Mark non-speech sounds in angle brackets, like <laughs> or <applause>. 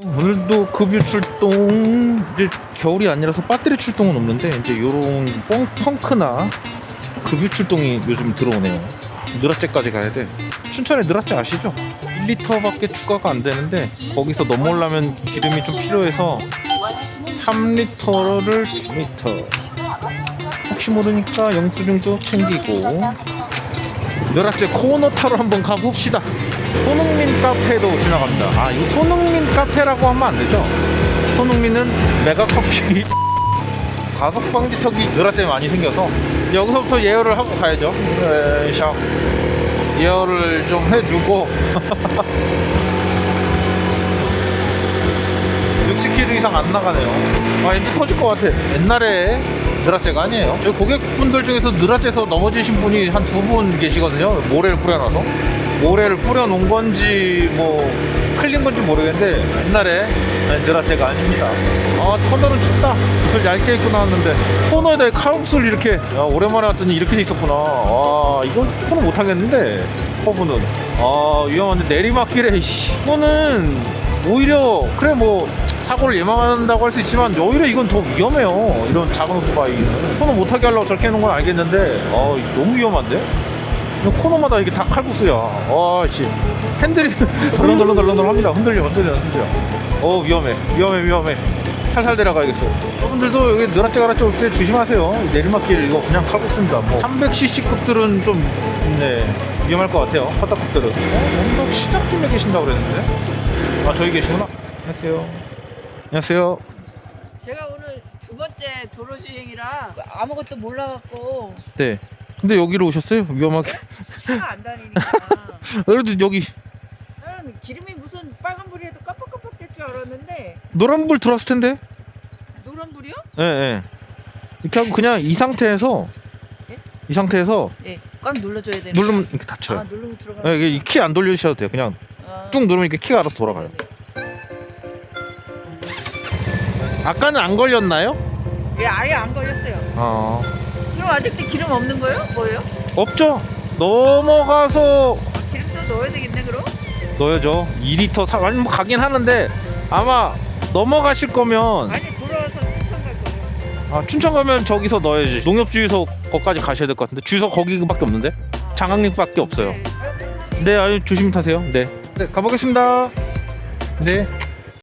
오늘도 급유 출동. 이제 겨울이 아니라서 배터리 출동은 없는데 이제 요런 펑, 펑크나 급유 출동이 요즘 들어오네요. 느라째까지 가야 돼. 춘천에 느라째 아시죠? 1리터밖에 추가가 안 되는데 거기서 넘어오려면 기름이 좀 필요해서 3리터를 2리터. 혹시 모르니까 영수증도 챙기고. 느라째 코너 타러 한번 가봅시다 손흥민 카페도 지나갑니다. 아, 이거 손흥민 카페라고 하면 안 되죠? 손흥민은 메가커피 <laughs> 가속 방지턱이 느라째 많이 생겨서 여기서부터 예열을 하고 가야죠. 네, 샵 예열을 좀 해주고 <laughs> 60km 이상 안 나가네요. 아, 엔진 터질 것 같아. 옛날에 느라째가 아니에요. 저희 고객분들 중에서 느라째에서 넘어지신 분이 한 두 분 계시거든요. 모래를 뿌려놔서. 모래를 뿌려놓은 건지 뭐 흘린 건지 모르겠는데 옛날에 느라째가 아닙니다. 아 터널은 춥다. 옷을 얇게 입고 나왔는데 코너에다 칼국수를 이렇게 야, 오랜만에 왔더니 이렇게 돼 있었구나. 아 이건 코너 못 하겠는데 커브는 아 위험한데 내리막길에 이거는 오히려 그래 뭐 사고를 예방한다고 할 수 있지만 오히려 이건 더 위험해요. 이런 작은 오토바이는 코너 못하게 하려고 저렇게 해놓은 건 알겠는데 아 너무 위험한데? 코너마다 이게 다 칼국수야. 와, 씨. 핸들이 <laughs> 덜렁덜렁덜렁덜렁 합니다. 흔들려, 흔들려, 흔들려. 어, 위험해. 위험해, 위험해. 살살 내려가야겠어. 여러분들도 여기 느라째 가라째 올때 조심하세요. 이 내리막길 이거 그냥 칼국수입니다. 뭐 300cc급들은 좀 네, 위험할 것 같아요. 퍼터급들은. 어, 뭔가 시작점에 계신다고 그랬는데. 아, 저기 계시구나. 안녕하세요. 안녕하세요. 제가 오늘 두 번째 도로 주행이라 아무것도 몰라갖고 네. 근데 여기로 오셨어요? 위험하게. 차가 안 다니니까 <laughs> 그래도 여기 나는 기름이 무슨 빨간불이라도 깜빡깜빡 될 줄 알았는데 노란불 들어왔을 텐데. 노란불이요? 예, 예. 이렇게 하고 그냥 이 상태에서 예? 이 상태에서 예, 꽉 눌러줘야 되는 누르면 이렇게 아 닫혀요. 누르면 들어가 예, 이게 키 안 돌리셔도 돼요. 그냥 아, 쭉 누르면 이렇게 키가 알아서 돌아가요. 아까는 안 걸렸나요? 예, 아예 안 걸렸어요 어. 그럼 아직도 기름 없는 거예요? 뭐예요? 없죠. 넘어가서 기름 또 넣어야 되겠네 그럼? 넣어야죠. 2리터 사 아니 뭐 가긴 하는데 아마 넘어가실 거면 아니 돌아와서 춘천 갈 거예요 아, 춘천 가면 저기서 넣어야지. 농협주유소 거기까지 가셔야 될 것 같은데 주소 거기밖에 없는데 장학림밖에 없어요. 네. 네, 아유 조심히 타세요. 네. 네, 가보겠습니다. 네.